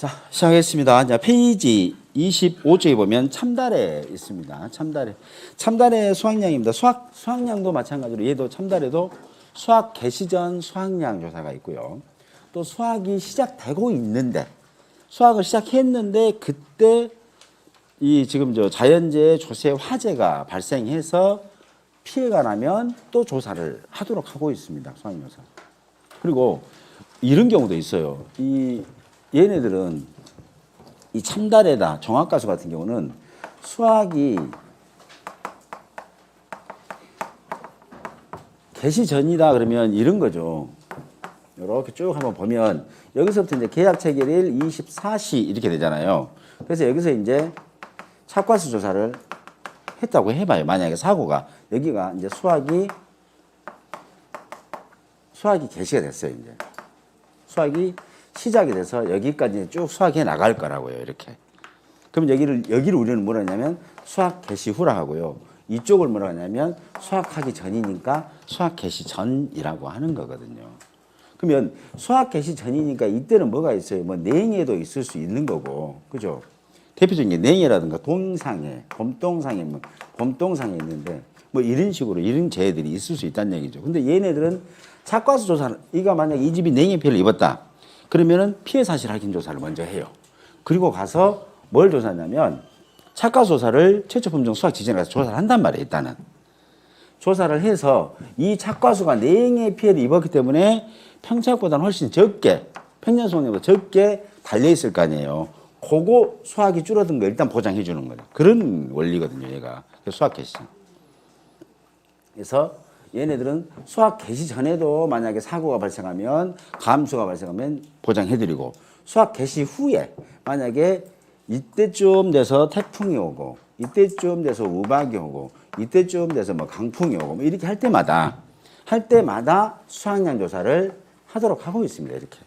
자, 시작하겠습니다. 자, 페이지 25쪽에 보면 참달에 있습니다. 참달에. 참달의 수확량입니다. 수확, 수확량도 마찬가지로 얘도 참달에도 수확 개시 전 수확량 조사가 있고요. 또 수확이 시작되고 있는데 수확을 시작했는데 그때 이 지금 저 자연재해 조세 화재가 발생해서 피해가 나면 또 조사를 하도록 하고 있습니다. 수확조사. 그리고 이런 경우도 있어요. 이 얘네들은 이 참달에다 정확가수 같은 경우는 수확이 개시 전이다 그러면 이런 거죠. 이렇게 쭉 한번 보면 여기서부터 이제 계약 체결일 24시 이렇게 되잖아요. 그래서 여기서 이제 착과수 조사를 했다고 해봐요. 만약에 사고가 여기가 이제 수확이 수확이 개시가 됐어요. 이제 수확이 시작이 돼서 여기까지 쭉 수확해 나갈 거라고요. 이렇게. 그럼 여기를 여기를 우리는 뭐라 하냐면 수확 개시 후라 하고요. 이쪽을 뭐라 하냐면 수확하기 전이니까 수확 개시 전이라고 하는 거거든요. 그러면 수확 개시 전이니까 이때는 뭐가 있어요? 뭐 냉해도 있을 수 있는 거고, 그죠? 대표적인 게 냉해라든가 동상해, 봄동상해, 뭐 봄동상해 있는데 뭐 이런 식으로 이런 재해들이 있을 수 있다는 얘기죠. 근데 얘네들은 착과수 조사를 이가 만약 이 집이 냉해 피해를 입었다. 그러면은 피해 사실 확인 조사를 먼저 해요. 그리고 가서 뭘 조사하냐면 착과 조사를 최초 품종 수확 지진에 가서 조사를 한단 말이에요. 일단은 조사를 해서 이 착과수가 냉해 피해를 입었기 때문에 평착보다는 훨씬 적게 평년 수확량보다 적게 달려 있을 거 아니에요. 그거 수확이 줄어든 거 일단 보장해 주는 거예요. 그런 원리거든요. 얘가 수확 개시. 그래서 얘네들은 수확 개시 전에도 만약에 사고가 발생하면 감수가 발생하면 보장해드리고 수확 개시 후에 만약에 이때쯤 돼서 태풍이 오고 이때쯤 돼서 우박이 오고 이때쯤 돼서 뭐 강풍이 오고 뭐 이렇게 할 때마다 할 때마다 수확량 조사를 하도록 하고 있습니다. 이렇게.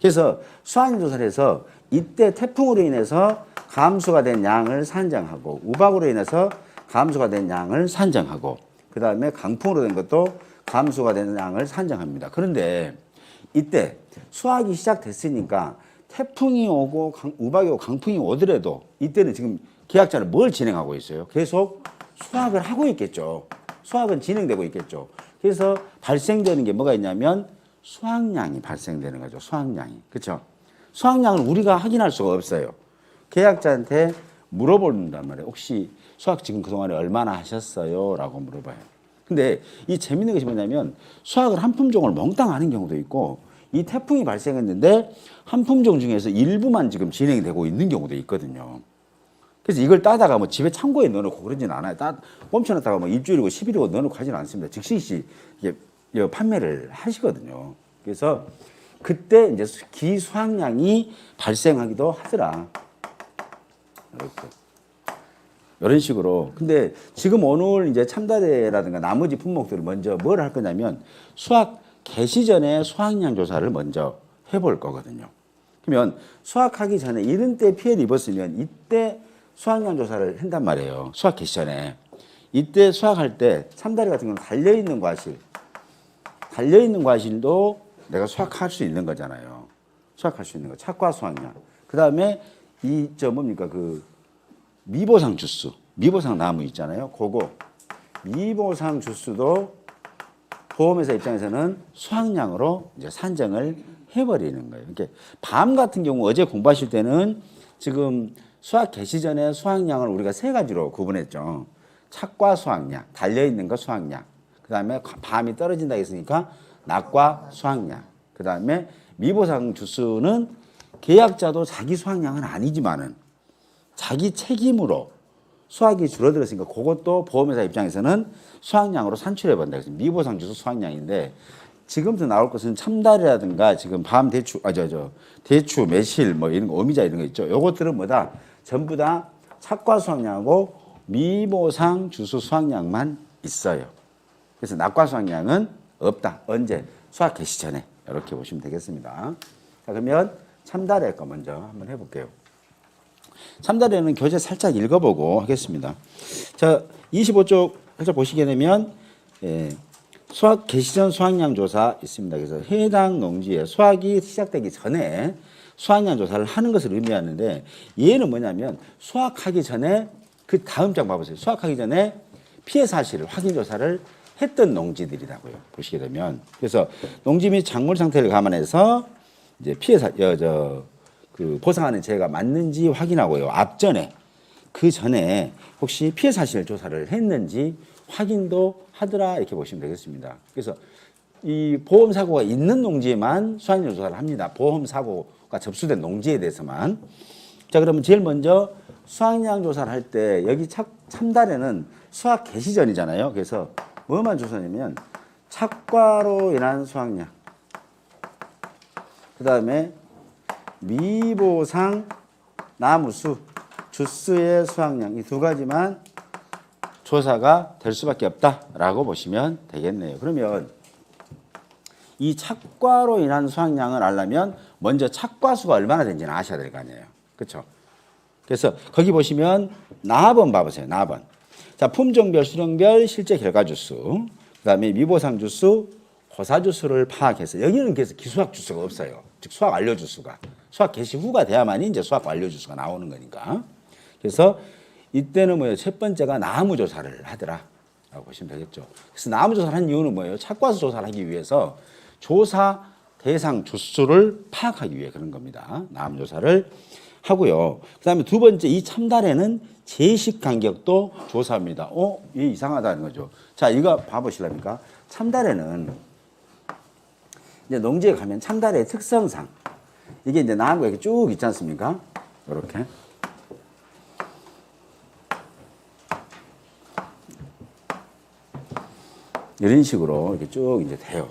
그래서 수확량 조사를 해서 이때 태풍으로 인해서 감수가 된 양을 산정하고 우박으로 인해서 감수가 된 양을 산정하고 그 다음에 강풍으로 된 것도 감수가 되는 양을 산정합니다. 그런데 이때 수확이 시작됐으니까 태풍이 오고 강, 우박이 오고 강풍이 오더라도 이때는 지금 계약자는 뭘 진행하고 있어요? 계속 수확을 하고 있겠죠. 수확은 진행되고 있겠죠. 그래서 발생되는 게 뭐가 있냐면 수확량이 발생되는 거죠. 수확량이. 그렇죠? 수확량을 우리가 확인할 수가 없어요. 계약자한테 물어본단 말이에요. 혹시 수학 지금 그동안에 얼마나 하셨어요? 라고 물어봐요. 근데 이 재밌는 것이 뭐냐면 수학을 한 품종을 몽땅 하는 경우도 있고 이 태풍이 발생했는데 한 품종 중에서 일부만 지금 진행이 되고 있는 경우도 있거든요. 그래서 이걸 따다가 뭐 집에 창고에 넣어놓고 그러진 않아요. 따, 멈춰놨다가 뭐 일주일이고 10일이고 넣어놓고 하지는 않습니다. 즉시 이게 이게 판매를 하시거든요. 그래서 그때 이제 기수확량이 발생하기도 하더라. 이렇게. 이런 식으로. 근데 지금 오늘 이제 참다대라든가 나머지 품목들을 먼저 뭘 할 거냐면 수확 개시 전에 수확량 조사를 먼저 해볼 거거든요. 그러면 수확하기 전에 이런 때 피해를 입었으면 이때 수확량 조사를 한단 말이에요. 수확 개시 전에. 이때 수확할 때 참다리 같은 경우는 달려있는 과실. 달려있는 과실도 내가 수확할 수 있는 거잖아요. 수확할 수 있는 거. 착과 수확량. 그 다음에 이 저 뭡니까 그 미보상 주스, 미보상 나무 있잖아요. 그거 미보상 주스도 보험회사 입장에서는 수확량으로 이제 산정을 해버리는 거예요. 이렇게 밤 같은 경우 어제 공부하실 때는 지금 수확 개시 전에 수확량을 우리가 세 가지로 구분했죠. 착과 수확량, 달려 있는 거 수확량. 그 다음에 밤이 떨어진다 했으니까 낮과 수확량. 그 다음에 미보상 주스는 계약자도 자기 수확량은 아니지만은 자기 책임으로 수확이 줄어들었으니까 그것도 보험회사 입장에서는 수확량으로 산출해 본다. 미보상 주수 수확량인데 지금부터 나올 것은 참달이라든가 지금 밤 대추 아저 저 대추 매실 뭐 이런 거 오미자 이런 거 있죠. 요것들은 뭐다 전부 다 착과 수확량하고 미보상 주수 수확량만 있어요. 그래서 낙과 수확량은 없다. 언제 수확 개시 전에 이렇게 보시면 되겠습니다. 자 그러면 참달의 거 먼저 한번 해볼게요. 참달에는 교재 살짝 읽어보고 하겠습니다. 자, 25쪽 살짝 보시게 되면 예, 수확 개시 전 수확량 조사 있습니다. 그래서 해당 농지에 수확이 시작되기 전에 수확량 조사를 하는 것을 의미하는데 얘는 뭐냐면 수확하기 전에 그 다음 장 봐보세요. 수확하기 전에 피해 사실을 확인 조사를 했던 농지들이라고요. 보시게 되면 그래서 농지 및 작물 상태를 감안해서 이제 피해 사, 여, 저, 그 보상하는 제가 맞는지 확인하고요. 앞전에 그 전에 혹시 피해 사실 조사를 했는지 확인도 하더라 이렇게 보시면 되겠습니다. 그래서 이 보험 사고가 있는 농지에만 수확량 조사를 합니다. 보험 사고가 접수된 농지에 대해서만. 자 그러면 제일 먼저 수확량 조사를 할 때 여기 참, 참달에는 수확 개시 전이잖아요. 그래서 뭐만 조사냐면 착과로 인한 수확량. 그 다음에 미보상 나무수 주스의 수확량 이 두 가지만 조사가 될 수밖에 없다라고 보시면 되겠네요. 그러면 이 착과로 인한 수확량을 알려면 먼저 착과수가 얼마나 된지는 아셔야 될 거 아니에요. 그렇죠? 그래서 거기 보시면 나번 봐보세요. 나번. 자 품종별, 수령별 실제 결과 주수, 그다음에 미보상 주수, 호사 주수를 파악해서 여기는 그래서 기수학 주수가 없어요. 즉 수학 완료 주수가 수학 개시 후가 돼야만이 이제 수학 완료 주수가 나오는 거니까. 그래서 이때는 뭐예요? 첫 번째가 나무 조사를 하더라 라고 보시면 되겠죠. 그래서 나무 조사를 한 이유는 뭐예요? 착과수 조사를 하기 위해서 조사 대상 주수를 파악하기 위해 그런 겁니다. 나무 조사를 하고요. 그 다음에 두 번째 이 참달에는 제식 간격도 조사합니다. 어, 이 이상하다는 거죠. 자, 이거 봐보실랍니까? 참달에는 이제 농지에 가면 참달의 특성상 이게 이제 나무가 이렇게 쭉 있지 않습니까? 이렇게. 이런 식으로 이렇게 쭉 이제 돼요.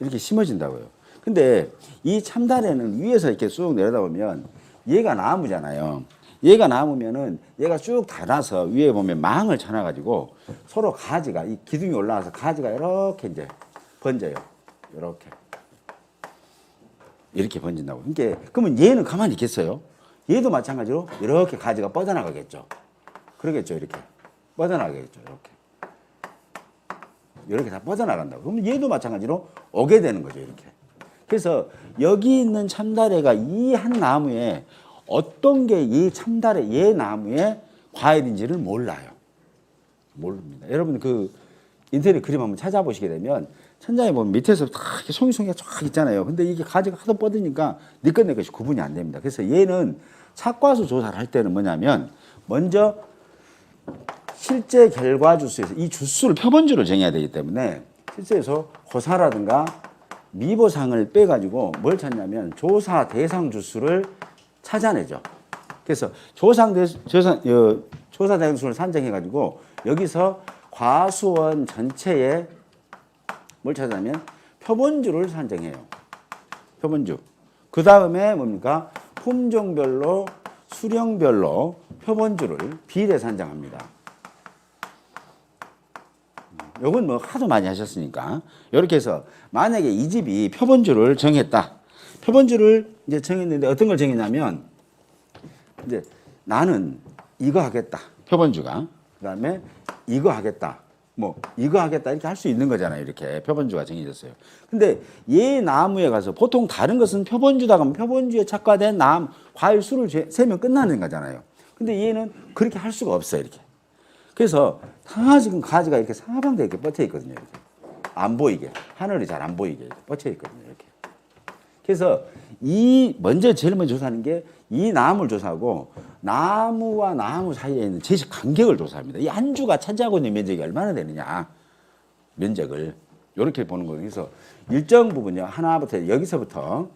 이렇게 심어진다고요. 근데 이 참달에는 위에서 이렇게 쑥 내려다 보면 얘가 나무잖아요. 얘가 나무면은 얘가 쭉 달아서 위에 보면 망을 쳐놔가지고 서로 가지가 이 기둥이 올라와서 가지가 이렇게 이제 번져요. 이렇게. 이렇게 번진다고. 그러니까 그러면 얘는 가만히 있겠어요? 얘도 마찬가지로 이렇게 가지가 뻗어나가겠죠. 그러겠죠. 이렇게. 뻗어나가겠죠. 이렇게. 이렇게 다 뻗어나간다고. 그러면 얘도 마찬가지로 오게 되는 거죠. 이렇게. 그래서 여기 있는 참다래가 이 한 나무에 어떤 게 이 참다래 얘 나무의 과일인지를 몰라요. 모릅니다. 여러분 그 인터넷 그림 한번 찾아보시게 되면 천장에 보면 밑에서 다 송이송이가 쫙 있잖아요. 근데 이게 가지가 하도 뻗으니까 니것 내 것이 구분이 안 됩니다. 그래서 얘는 착과수 조사를 할 때는 뭐냐면 먼저 실제 결과 주수에서 이 주수를 표본주를 정해야 되기 때문에 실제에서 호사라든가 미보상을 빼가지고 뭘 찾냐면 조사 대상 주수를 찾아내죠. 그래서 조상 대 조사 어, 조사 대상 수를 산정해 가지고 여기서 과수원 전체에 뭘 찾아내면 표본주를 산정해요. 표본주. 그 다음에 뭡니까? 품종별로 수령별로 표본주를 비례 산정합니다. 요건 뭐 하도 많이 하셨으니까 이렇게 해서 만약에 이 집이 표본주를 정했다. 표본주를 이제 정했는데 어떤 걸 정했냐면 이제 나는 이거 하겠다. 표본주가 그다음에 이거 하겠다. 뭐 이거 하겠다 이렇게 할 수 있는 거잖아요. 이렇게 표본주가 정해졌어요. 근데 얘 나무에 가서 보통 다른 것은 표본주다 그러면 표본주에 착과된 나무 과일 수를 재- 세면 끝나는 거잖아요. 근데 얘는 그렇게 할 수가 없어요. 이렇게. 그래서 다 지금 가지가 이렇게 사방대 이렇게 뻗쳐 있거든요. 이렇게. 안 보이게 하늘이 잘 안 보이게 뻗쳐 있거든요. 이렇게. 그래서 이 먼저 제일 먼저 조사하는 게 이 나무를 조사하고 나무와 나무 사이에 있는 제식 간격을 조사합니다. 이 한 주가 차지하고 있는 면적이 얼마나 되느냐 면적을 이렇게 보는 거예요. 그래서 일정 부분요 하나부터 여기서부터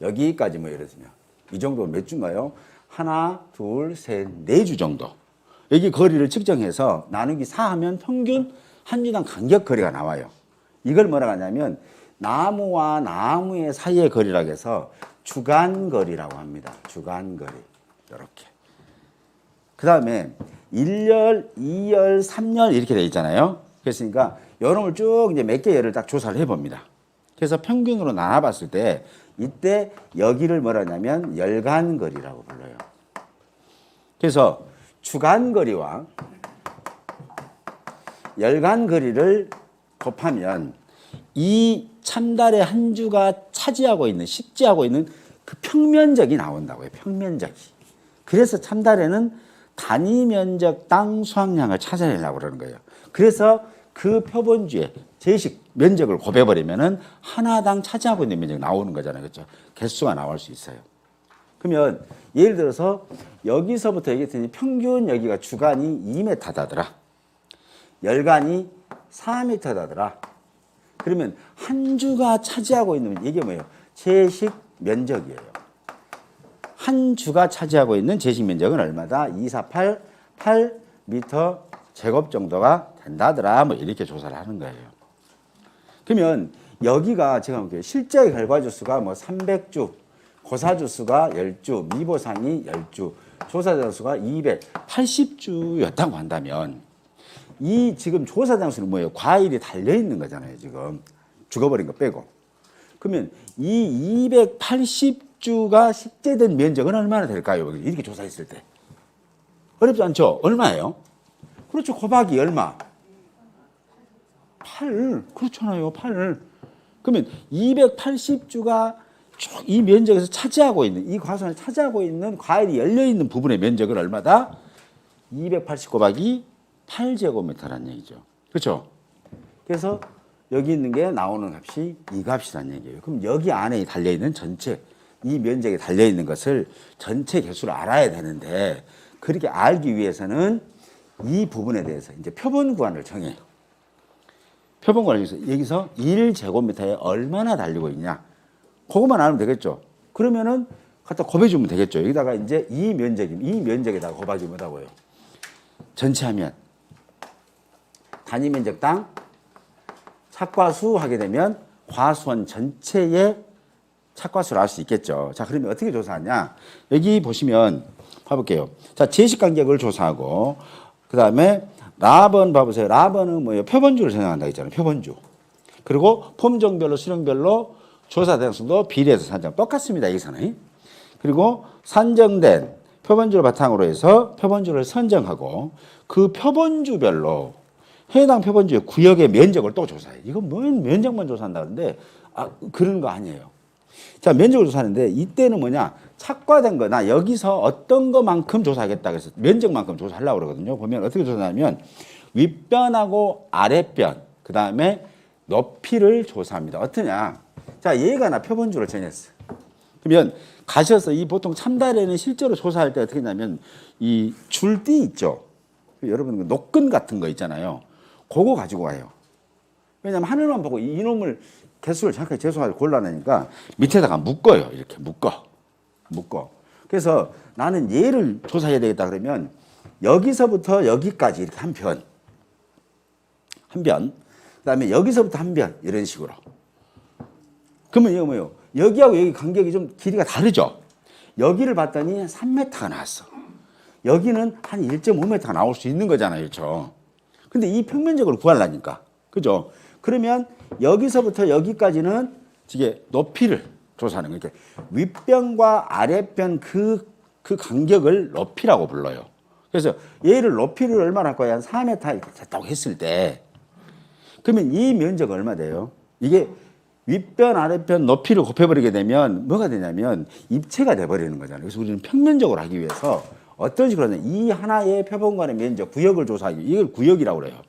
여기까지 뭐 예를 들면 이 정도 몇 주인가요? 하나, 둘, 셋, 네 주 정도. 여기 거리를 측정해서 나누기 4 하면 평균 한 주당 간격 거리가 나와요. 이걸 뭐라고 하냐면 나무와 나무의 사이의 거리라고 해서 주간 거리라고 합니다. 주간 거리. 이렇게. 그 다음에 1열, 2열, 3열 이렇게 돼 있잖아요. 그랬으니까 여름을 쭉 이제 몇 개 열을 딱 조사를 해봅니다. 그래서 평균으로 나눠봤을 때 이때 여기를 뭐라 하냐면 열간거리라고 불러요. 그래서 주간거리와 열간 거리를 곱하면 이 참달의 한 주가 차지하고 있는 식지하고 있는 그 평면적이 나온다고요. 평면적이. 그래서 참달에는 단위 면적 땅 수확량을 찾아내려고 그러는 거예요. 그래서 그 표본주의 제식 면적을 곱해버리면은 하나당 차지하고 있는 면적이 나오는 거잖아요. 그렇죠? 개수가 나올 수 있어요. 그러면 예를 들어서 여기서부터 얘기했더니 평균 여기가 주간이 2m다더라. 열간이 4m다더라. 그러면 한 주가 차지하고 있는 이게 뭐예요? 제식 면적이에요. 한 주가 차지하고 있는 제식 면적은 얼마다? 248 8m 제곱 정도가 된다더라. 뭐 이렇게 조사를 하는 거예요. 그러면 여기가 제가 볼게요. 실제 결과주 수가 뭐 300주, 고사주 수가 10주, 미보상이 10주, 조사자 수가 280주였다고 한다면 이 지금 조사장 수는 뭐예요? 과일이 달려 있는 거잖아요, 지금. 죽어버린 거 빼고. 그러면 이 280주가 식재된 면적은 얼마나 될까요? 이렇게 조사했을 때. 어렵지 않죠? 얼마예요? 그렇죠. 곱하기 얼마? 8. 그렇잖아요. 8. 그러면 280주가 쭉이 면적에서 차지하고 있는 이 과수원을 차지하고 있는 과일이 열려 있는 부분의 면적은 얼마다? 280 곱하기 8제곱미터라는 얘기죠. 그렇죠? 그래서 여기 있는 게 나오는 값이 이 값이라는 얘기예요. 그럼 여기 안에 달려 있는 전체 이 면적에 달려 있는 것을 전체 개수를 알아야 되는데 그렇게 알기 위해서는 이 부분에 대해서 이제 표본 구간을 정해요. 표본 구간을 여기서 여기서 1제곱미터에 얼마나 달리고 있냐. 그것만 알면 되겠죠. 그러면은 갖다 곱해주면 되겠죠. 여기다가 이제 이 면적이 이 면적에다가 곱하기 뭐라고요? 전체 하면 단위 면적당 착과수 하게 되면 과수원 전체의 착과수를 알 수 있겠죠. 자, 그러면 어떻게 조사하냐? 여기 보시면 봐볼게요. 자, 제식 간격을 조사하고 그 다음에 라번 봐보세요. 라번은 뭐예요? 표본주를 생각한다 했잖아요. 표본주. 그리고 품종별로 수령별로 조사 대상수도 비례해서 산정 똑같습니다. 여기서는. 그리고 산정된 표본주를 바탕으로 해서 표본주를 선정하고 그 표본주별로 해당 표본주의 구역의 면적을 또 조사해요. 이건 뭔 면적만 조사한다는데 아 그런 거 아니에요. 자 면적을 조사하는데 이때는 뭐냐 착과된 거나 여기서 어떤 것만큼 조사하겠다 그래서 면적만큼 조사하려고 그러거든요. 보면 어떻게 조사하냐면 윗변하고 아랫변 그 다음에 높이를 조사합니다. 어떠냐? 자 얘가 나 표본주를 정했어. 그러면 가셔서 이 보통 참달에는 실제로 조사할 때 어떻게 하냐면 이 줄띠 있죠. 여러분 그 녹근 같은 거 있잖아요. 그거 가지고 와요. 왜냐하면 하늘만 보고 이- 이놈을 개수를 정확하게 재수하기 곤란하니까 밑에다가 묶어요. 이렇게 묶어. 묶어. 그래서 나는 얘를 조사해야 되겠다 그러면 여기서부터 여기까지 이렇게 한 편. 한 변. 그 다음에 여기서부터 한 변. 이런 식으로. 그러면 이거 뭐예요? 여기하고 여기 간격이 좀 길이가 다르죠? 여기를 봤더니 3m가 나왔어. 여기는 한 1.5m가 나올 수 있는 거잖아요. 그렇죠? 근데 이 평면적으로 구하려니까. 그죠? 그러면 여기서부터 여기까지는 이게 높이를 조사하는 거예요. 이렇게 윗변과 아랫변 그, 그 간격을 높이라고 불러요. 그래서 얘를 높이를 얼마나 할 거야? 한 4m 이렇게 됐다고 했을 때 그러면 이 면적 얼마 돼요? 이게 윗변 아랫변 높이를 곱해버리게 되면 뭐가 되냐면 입체가 돼버리는 거잖아요. 그래서 우리는 평면적으로 하기 위해서 어떤 식으로 하냐 이 하나의 표본관의 면적 구역을 조사하기 이걸 구역이라고 그래요.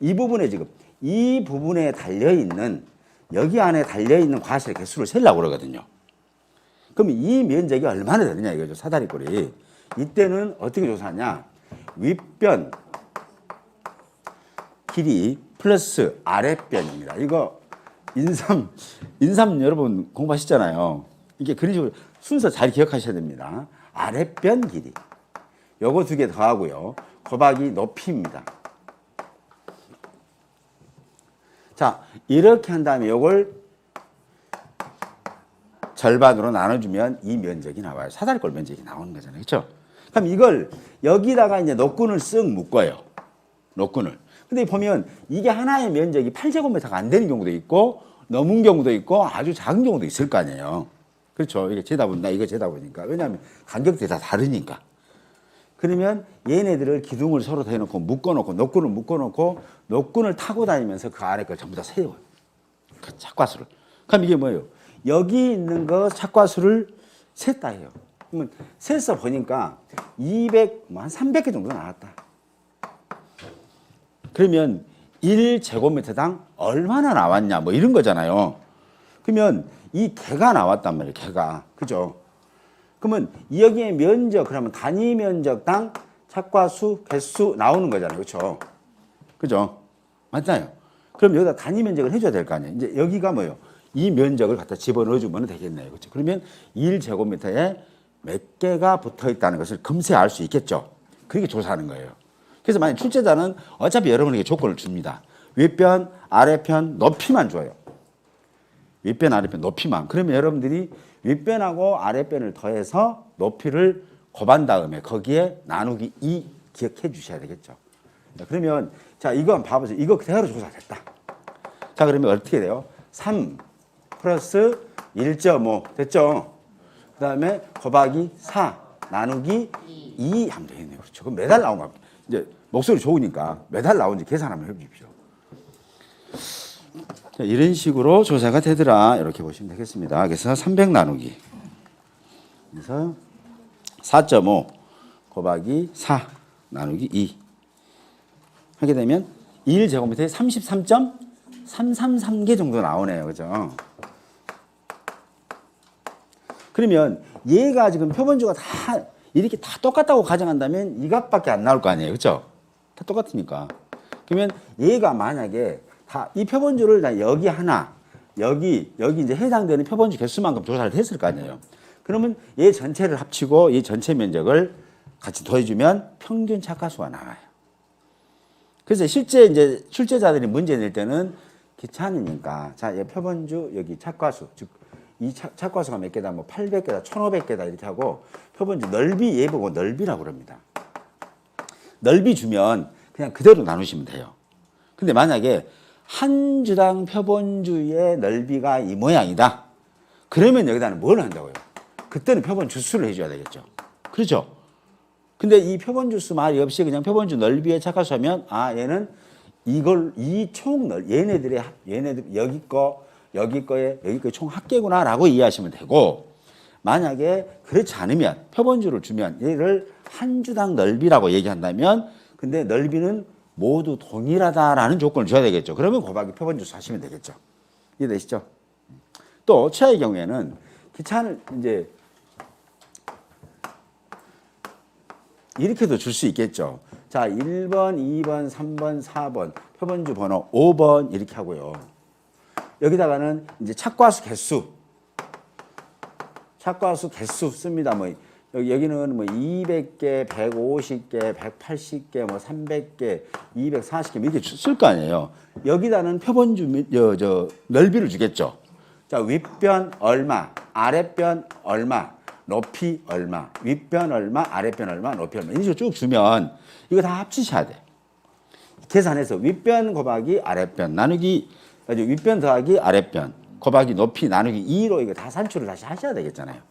이 부분에 지금 이 부분에 달려 있는 여기 안에 달려 있는 과실의 개수를 세려고 그러거든요. 그럼 이 면적이 얼마나 되느냐 이거죠 사다리꼴이. 이때는 어떻게 조사하냐 윗변 길이 플러스 아랫변입니다. 이거 인삼 인삼 여러분 공부하셨잖아요. 이게 그런 식으로 순서 잘 기억하셔야 됩니다. 아랫변 길이. 요거 두 개 더하고요. 곱하기 높이입니다. 자, 이렇게 한 다음에 요걸 절반으로 나눠주면 이 면적이 나와요. 사다리꼴 면적이 나오는 거잖아요. 그렇죠? 그럼 이걸 여기다가 이제 녹근을 쓱 묶어요. 녹근을. 근데 보면 이게 하나의 면적이 8제곱미터가 안 되는 경우도 있고 넘은 경우도 있고 아주 작은 경우도 있을 거 아니에요. 그렇죠. 이게 재다 본다. 이거 재다 보니까. 왜냐하면 간격들이 다 다르니까. 그러면 얘네들을 기둥을 서로 대놓고 묶어놓고 녹군을 묶어놓고 녹군을 타고 다니면서 그 아래 걸 전부 다 세워요. 그 착과수를. 그럼 이게 뭐예요? 여기 있는 거 착과수를 셌다 해요. 그러면 세서 보니까 200, 뭐 한 300개 정도 나왔다. 그러면 1제곱미터당 얼마나 나왔냐 뭐 이런 거잖아요. 그러면 이 개가 나왔단 말이에요. 개가. 그죠? 그러면 여기에 면적 그러면 단위 면적당 착과 수 개수 나오는 거잖아요. 그렇죠? 그죠? 맞잖아요. 그럼 여기다 단위 면적을 해줘야 될 거 아니에요. 이제 여기가 뭐예요? 이 면적을 갖다 집어넣어주면 되겠네요. 그렇죠? 그러면 1제곱미터에 몇 개가 붙어 있다는 것을 금세 알 수 있겠죠. 그렇게 조사하는 거예요. 그래서 만약 출제자는 어차피 여러분에게 조건을 줍니다. 윗변, 아래편, 높이만 줘요. 윗변, 아래편, 높이만. 그러면 여러분들이 윗변하고 아래변을 더해서 높이를 곱한 다음에 거기에 나누기 2 기억해 주셔야 되겠죠. 자, 그러면 자 한번 봐보세요. 이거 그대로 조사됐다. 자 그러면 어떻게 돼요? 3 플러스 1.5 됐죠? 그 다음에 곱하기 4 나누기 2 하면 되겠네요. 그렇죠. 그럼 매달 나온 겁니다. 이제 목소리 좋으니까 매달 나온지 계산 한번 해주십시오. 자, 이런 식으로 조사가 되더라. 이렇게 보시면 되겠습니다. 그래서 300 나누기. 그래서 4.5 곱하기 4 나누기 2 하게 되면 1제곱미터에 33.333개 정도 나오네요. 그죠? 그러면 얘가 지금 표본주가 다 이렇게 다 똑같다고 가정한다면 이 값밖에 안 나올 거 아니에요. 그죠? 다 똑같으니까. 그러면 얘가 만약에 다 이 표본주를 다 여기 하나, 여기, 여기 이제 해당되는 표본주 개수만큼 조사를 했을 거 아니에요. 그러면 얘 전체를 합치고 이 전체 면적을 같이 더해주면 평균 착화수가 나와요. 그래서 실제 이제 출제자들이 문제 낼 때는 귀찮으니까 자, 얘 표본주 여기 착과수 즉 이 착과수가 몇 개다 뭐 800개다 1500개다 이렇게 하고 표본주 넓이 얘 보고 넓이라고 그럽니다. 넓이 주면 그냥 그대로 나누시면 돼요. 근데 만약에 한 주당 표본주의 넓이가 이 모양이다. 그러면 여기다 는 뭘 한다고요? 그때는 표본 주수를 해줘야 되겠죠. 그렇죠? 근데 이 표본 주수 말이 없이 그냥 표본주 넓이에 착각하면 아 얘는 이걸 이 총 넓 얘네들의 합- 얘네들 여기 거 여기 거에 여기 거의 총 합계구나라고 이해하시면 되고 만약에 그렇지 않으면 표본주를 주면 얘를 한 주당 넓이라고 얘기한다면 근데 넓이는 모두 동일하다라는 조건을 줘야 되겠죠. 그러면 곱하기 표본주수 하시면 되겠죠. 이해되시죠? 또 최하의 경우에는 귀찮을 이제 이렇게도 줄 수 있겠죠. 자, 1번, 2번, 3번, 4번, 표본주 번호 5번 이렇게 하고요. 여기다가는 이제 착과수 개수. 착과수 개수 씁니다. 뭐 여기 여기는 뭐 200개, 150개, 180개, 뭐 300개, 240개 뭐 이렇게 쓸 거 아니에요. 여기다는 표본주 미- 저, 저 넓이를 주겠죠. 자, 윗변 얼마, 아랫변 얼마, 높이 얼마, 윗변 얼마, 아랫변 얼마, 높이 얼마. 식으로 쭉 주면 이거 다 합치셔야 돼. 계산해서 윗변 곱하기 아랫변 나누기 윗변 더하기 아랫변 곱하기 높이 나누기 2로 이거 다 산출을 다시 하셔야 되겠잖아요.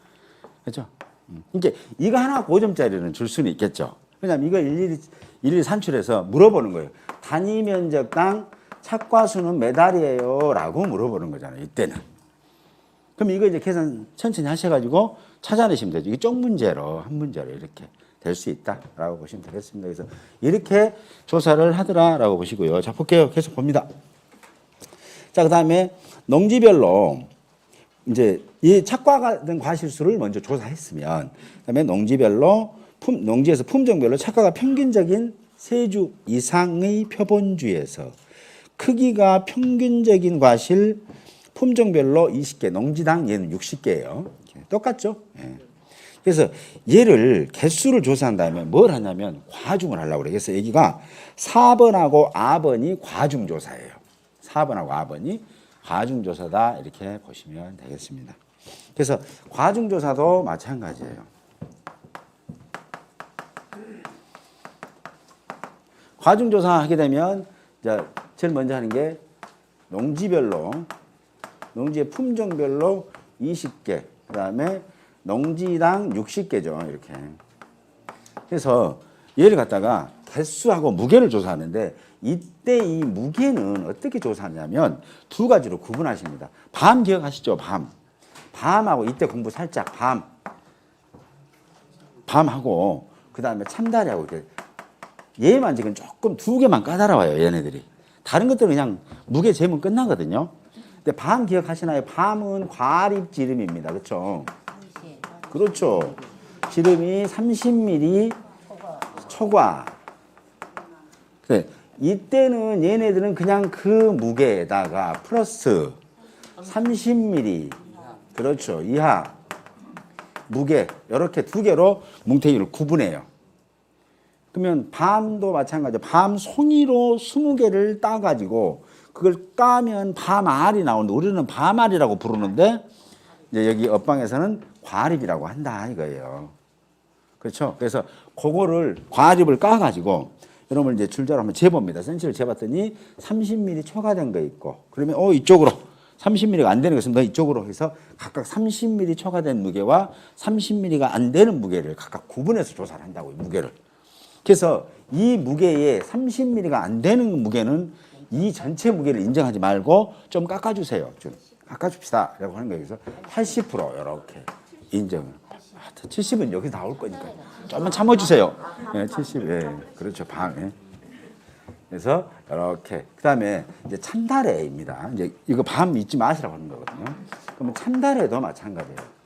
그렇죠? 음. 그러니까 이거 하나 5점짜리는 줄 수는 있겠죠. 왜냐하면 이거 일일이 일일이 산출해서 물어보는 거예요. 단위 면적당 착과수는 몇 알이에요?라고 물어보는 거잖아요. 이때는. 그럼 이거 이제 계산 천천히 하셔가지고 찾아내시면 되죠. 이게 쪽 문제로 한 문제로 이렇게 될 수 있다라고 보시면 되겠습니다. 그래서 이렇게 조사를 하더라라고 보시고요. 자 볼게요. 계속 봅니다. 자 그 다음에 농지별로 이제 이 착과가 된 과실수를 먼저 조사했으면 그다음에 농지별로 품, 농지에서 품종별로 착과가 평균적인 세 주 이상의 표본주에서 크기가 평균적인 과실 품종별로 20개, 농지당 얘는 60개예요. 똑같죠? 예. 그래서 얘를 개수를 조사한 다음에 뭘 하냐면 과중을 하려고 그래요. 그래서 여기가 4번하고 R번이 과중 조사예요. 4번하고 R번이 과중조사다 이렇게 보시면 되겠습니다. 그래서 과중조사도 마찬가지예요. 과중조사 하게 되면 이제 제일 먼저 하는 게 농지별로 농지의 품종별로 20개, 그 다음에 농지당 60개죠. 이렇게. 그래서 얘를 갖다가 개수하고 무게를 조사하는데 이때 이 무게는 어떻게 조사하냐면 두 가지로 구분하십니다. 밤 기억하시죠? 밤. 밤하고 이때 공부 살짝 밤. 밤하고 그 다음에 참다리하고 이렇게 얘만 지금 조금 두 개만 까다로워요, 얘네들이. 다른 것들은 그냥 무게 재면 끝나거든요. 근데 밤 기억하시나요? 밤은 과립 지름입니다. 그렇죠? 그렇죠. 지름이 30mm 초과. 그래. 이때는 얘네들은 그냥 그 무게에다가 플러스 30mm 그렇죠. 이하 무게 이렇게 두 개로 뭉탱이를 구분해요. 그러면 밤도 마찬가지로 밤 송이로 20개를 따가지고 그걸 까면 밤알이 나오는데 우리는 밤알이라고 부르는데 이제 여기 옆방에서는 과립이라고 한다 이거예요. 그렇죠? 그래서 그거를 과립을 까가지고 여러분 이제 줄자로 한번 재봅니다. 센치를 재봤더니 30mm 초과된 거 있고 그러면 어 이쪽으로 30mm가 안 되는 것은 너 이쪽으로 해서 각각 30mm 초과된 무게와 30mm가 안 되는 무게를 각각 구분해서 조사를 한다고요. 무게를. 그래서 이 무게에 30mm가 안 되는 무게는 이 전체 무게를 인정하지 말고 좀 깎아주세요. 좀 깎아줍시다. 라고 하는 거예요. 그래서 80% 이렇게 인정을. 70은 여기 나올 거니까. 좀만 참아주세요. 예, 70, 예. 그렇죠. 방, 예. 그래서 이렇게. 그 다음에 이제 참다래입니다. 이제 이거 밤 잊지 마시라고 하는 거거든요. 그러면 참다래도 마찬가지예요.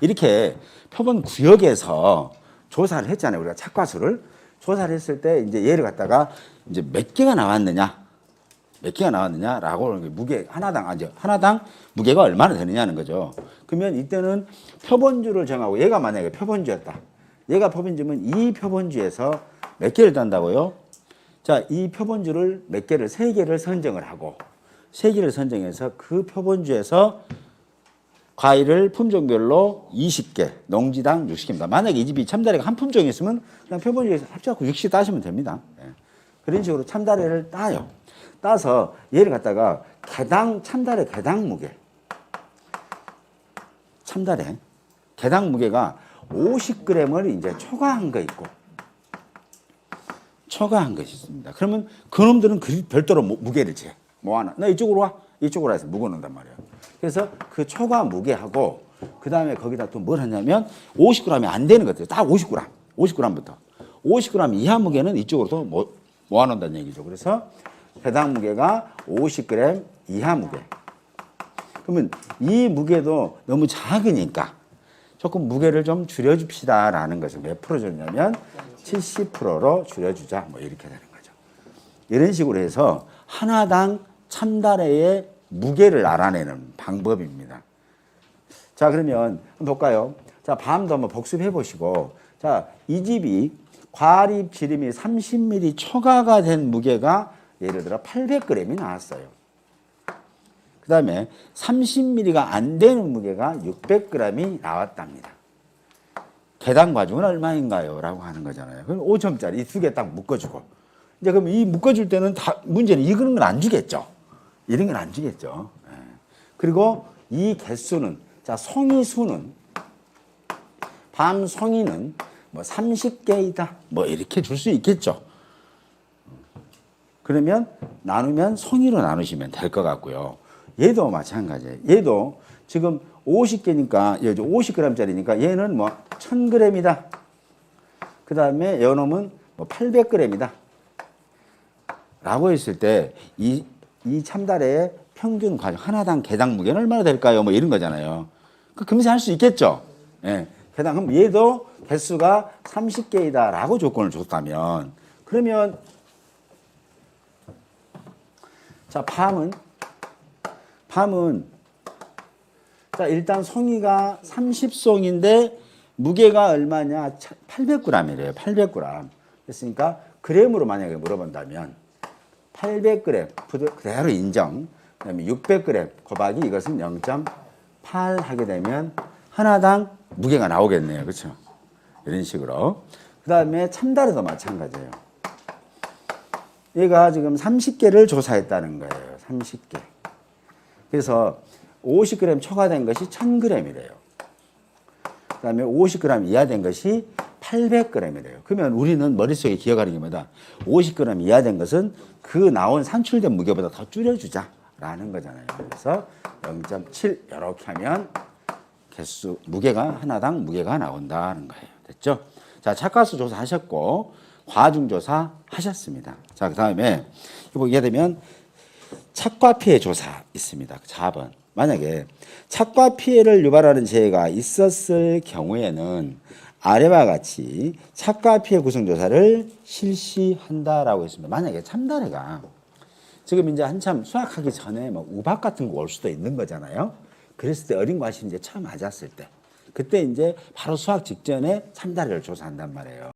이렇게 표본 구역에서 조사를 했잖아요. 우리가 착과수를. 조사를 했을 때 이제 얘를 갖다가 이제 몇 개가 나왔느냐. 몇 개가 나왔느냐라고 하는 게 무게 하나당 아니죠. 하나당 무게가 얼마나 되느냐는 거죠. 그러면 이때는 표본주를 정하고 얘가 만약에 표본주였다. 얘가 표본주면 이 표본주에서 몇 개를 딴다고요? 자, 이 표본주를 몇 개를 세 개를 선정을 하고 세 개를 선정해서 그 표본주에서 과일을 품종별로 20개, 농지당 60개입니다. 만약에 이 집이 참다리가 한 품종이었으면 그냥 표본주에서 합쳐갖고 60 따시면 됩니다. 예. 그런 식으로 참다리를 따요. 따서 얘를 갖다가 개당 참다리 개당 무게 참다리 개당 무게가 50g을 이제 초과한 거 있고 초과한 것이 있습니다. 그러면 그놈들은 그 별도로 무- 무게를 재. 뭐 하나? 나 이쪽으로 와. 이쪽으로 해서 묵어놓는단 말이에요. 그래서 그 초과 무게하고 그 다음에 거기다 또 뭘 하냐면 50g이 안 되는 것들 딱 50g, 50g부터 50g 이하 무게는 이쪽으로 또 모- 모아놓는다는 얘기죠. 그래서 해당 무게가 50g 이하 무게. 그러면 이 무게도 너무 작으니까 조금 무게를 좀 줄여줍시다 라는 것을 몇 프로 줬냐면 70%로 줄여주자 뭐 이렇게 되는 거죠. 이런 식으로 해서 하나당 참다래의 무게를 알아내는 방법입니다. 자 그러면 한번 볼까요? 자 밤도 한번 복습해 보시고 자이 집이 과립 지름이 30mm 초과가 된 무게가 예를 들어 800g이 나왔어요. 그 다음에 30mm가 안 되는 무게가 600g이 나왔답니다. 계단 과중은 얼마인가요? 라고 하는 거잖아요. 그럼 5점짜리 이두개 딱 묶어주고. 이제 그럼 이 묶어줄 때는 다 문제는 건 안 주겠죠. 이런 건 안 주겠죠. 예. 그리고 이 개수는, 자, 송이 수는, 밤 송이는 뭐 30개이다. 뭐 이렇게 줄 수 있겠죠. 그러면 나누면 송이로 나누시면 될 것 같고요. 얘도 마찬가지예요. 얘도 지금 50개니까, 50g짜리니까 얘는 뭐 1000g이다. 그 다음에 요놈은 뭐 800g이다. 라고 했을 때, 이, 이 참다래의 평균 과정, 하나당 개당 무게는 얼마나 될까요? 뭐 이런 거잖아요. 그 금세 할 수 있겠죠? 예. 개당, 그럼 얘도 개수가 30개이다. 라고 조건을 줬다면, 그러면, 자, 밤은, 밤은, 자, 일단 송이가 30송인데, 무게가 얼마냐? 800g이래요. 800g. 그랬으니까, 그램으로 만약에 물어본다면, 800g 푸드- 그대로 인정. 그다음에 600g 곱하기 이것은 0.8 하게 되면 하나당 무게가 나오겠네요. 그렇죠? 이런 식으로. 그다음에 참다리도 마찬가지예요. 얘가 지금 30개를 조사했다는 거예요. 30개. 그래서 50g 초과된 것이 1000g이래요. 그 다음에 50g 이하 된 것이 800g이래요. 그러면 우리는 머릿속에 기억하는 게 뭐다? 50g 이하 된 것은 그 나온 산출된 무게보다 더 줄여주자라는 거잖아요. 그래서 0.7 이렇게 하면 개수 무게가 하나당 무게가 나온다는 거예요. 됐죠? 자, 착가수 조사하셨고 과중 조사 하셨습니다. 자, 그 다음에 보게 되면 착과 피해 조사 있습니다. 4번. 만약에 착과 피해를 유발하는 재해가 있었을 경우에는 아래와 같이 착과 피해 구성 조사를 실시한다라고 했습니다. 만약에 참다래가 지금 이제 한참 수학하기 전에 뭐 우박 같은 거 올 수도 있는 거잖아요. 그랬을 때 어린 과실이 이제 처음 맞았을 때 그때 이제 바로 수학 직전에 참다리를 조사한단 말이에요.